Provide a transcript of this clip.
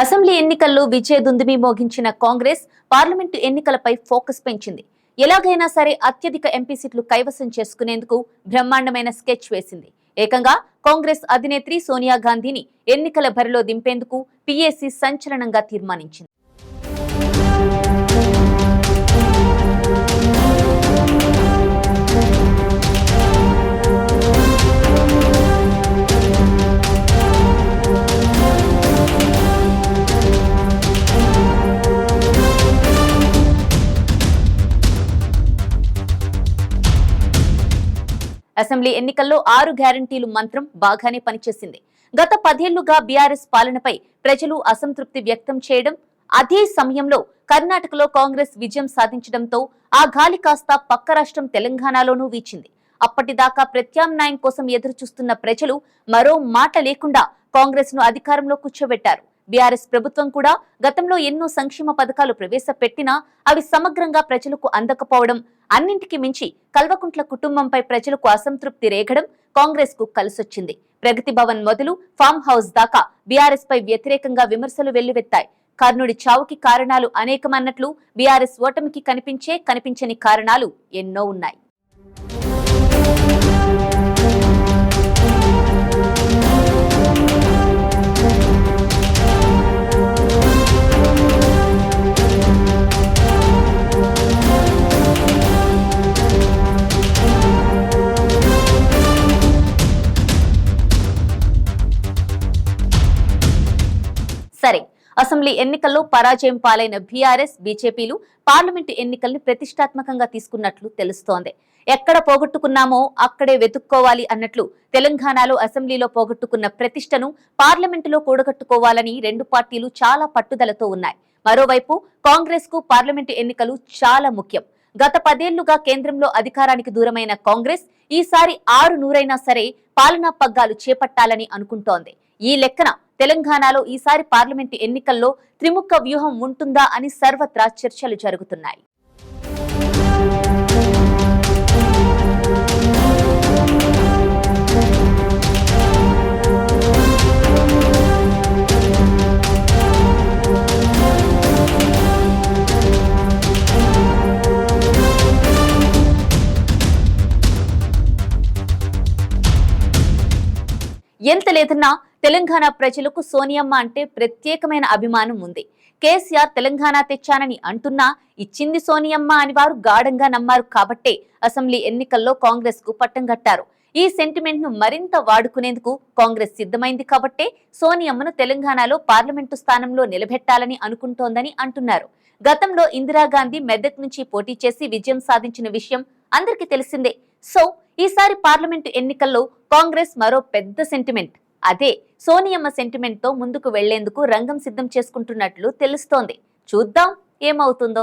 Assembly ఎన్నికల్లో విజయ దుందుమి మోగించిన కాంగ్రెస్ పార్లమెంటు ఎన్నికలపై ఫోకస్ పెంచింది. ఎలాగైనా సరే అత్యధిక ఎంపీ సీట్లు కైవసం చేసుకునేందుకు బ్రహ్మాండమైన స్కెచ్ వేసింది. ఏకంగా కాంగ్రెస్ అధినేత్రి సోనియా గాంధీని ఎన్నికల బరిలో దింపేందుకు పీఏసీ సంచలనంగా తీర్మానించింది. అసెంబ్లీ ఎన్నికల్లో ఆరు గ్యారంటీలు మంత్రం బాగానే పనిచేసింది. గత పదేళ్ళుగా బీఆర్ఎస్ పాలనపై ప్రజలు అసంతృప్తి వ్యక్తం చేయడం అదే సమయంలో కర్ణాటకలో కాంగ్రెస్ విజయం సాధించడంతో ఆ గాలి కాస్త పక్క రాష్ట్రం తెలంగాణలోనూ వీచింది. అప్పటిదాకా ప్రత్యామ్నాయం కోసం ఎదురుచూస్తున్న ప్రజలు మరో మాట లేకుండా కాంగ్రెస్ను అధికారంలో కూర్చోబెట్టారు. బీఆర్ఎస్ ప్రభుత్వం కూడా గతంలో ఎన్నో సంక్షేమ పథకాలు ప్రవేశపెట్టినా అవి సమగ్రంగా ప్రజలకు అందకపోవడం అన్నింటికి మించి కల్వకుంట్ల కుటుంబంపై ప్రజలకు అసంతృప్తి రేగడం కాంగ్రెస్కు కలిసొచ్చింది. ప్రగతి భవన్ మొదలు ఫామ్ హౌస్ దాకా బీఆర్ఎస్ పై వ్యతిరేకంగా విమర్శలు వెల్లువెత్తాయి. కర్ణుడి చావుకి కారణాలు అనేకమన్నట్లు బీఆర్ఎస్ ఓటమికి కనిపించే కనిపించని కారణాలు ఎన్నో ఉన్నాయి. అసెంబ్లీ ఎన్నికల్లో పరాజయం పాలైన బీఆర్ఎస్ బీజేపీలు పార్లమెంటు ఎన్నికల్ని ప్రతిష్టాత్మకంగా తీసుకున్నట్లు తెలుస్తోంది. ఎక్కడ పోగొట్టుకున్నామో అక్కడే వెతుక్కోవాలి అన్నట్లు తెలంగాణలో అసెంబ్లీలో పోగొట్టుకున్న ప్రతిష్టను పార్లమెంటులో కూడగట్టుకోవాలని రెండు పార్టీలు చాలా పట్టుదలతో ఉన్నాయి. మరోవైపు కాంగ్రెస్కు పార్లమెంటు ఎన్నికలు చాలా ముఖ్యం. గత పదేళ్ళుగా కేంద్రంలో అధికారానికి దూరమైన కాంగ్రెస్ ఈసారి ఆరు నూరైనా సరే పాలనా పగ్గాలు చేపట్టాలని అనుకుంటోంది. ఈ లెక్కన తెలంగాణలో ఈసారి పార్లమెంటు ఎన్నికల్లో త్రిముఖ వ్యూహం ఉంటుందా అని సర్వత్రా చర్చలు జరుగుతున్నాయి. ఎంత లేదన్నా తెలంగాణ ప్రజలకు సోనియమ్మ అంటే ప్రత్యేకమైన అభిమానం ఉంది. కేసీఆర్ తెలంగాణ తెచ్చానని అంటున్నా ఇచ్చింది సోనియమ్మ అని వారు గాఢంగా నమ్మారు కాబట్టే అసెంబ్లీ ఎన్నికల్లో కాంగ్రెస్కు పట్టం కట్టారు. ఈ సెంటిమెంట్ను మరింత వాడుకునేందుకు కాంగ్రెస్ సిద్ధమైంది కాబట్టే సోనియమ్మను తెలంగాణలో పార్లమెంటు స్థానంలో నిలబెట్టాలని అనుకుంటోందని అంటున్నారు. గతంలో ఇందిరాగాంధీ మెదక్ నుంచి పోటీ చేసి విజయం సాధించిన విషయం అందరికీ తెలిసిందే. సో ఈసారి పార్లమెంటు ఎన్నికల్లో కాంగ్రెస్ మరో పెద్ద సెంటిమెంట్ అదే సోనియమ్మ సెంటిమెంట్తో ముందుకు వెళ్ళేందుకు రంగం సిద్ధం చేసుకుంటున్నట్లు తెలుస్తోంది. చూద్దాం ఏమవుతుందో.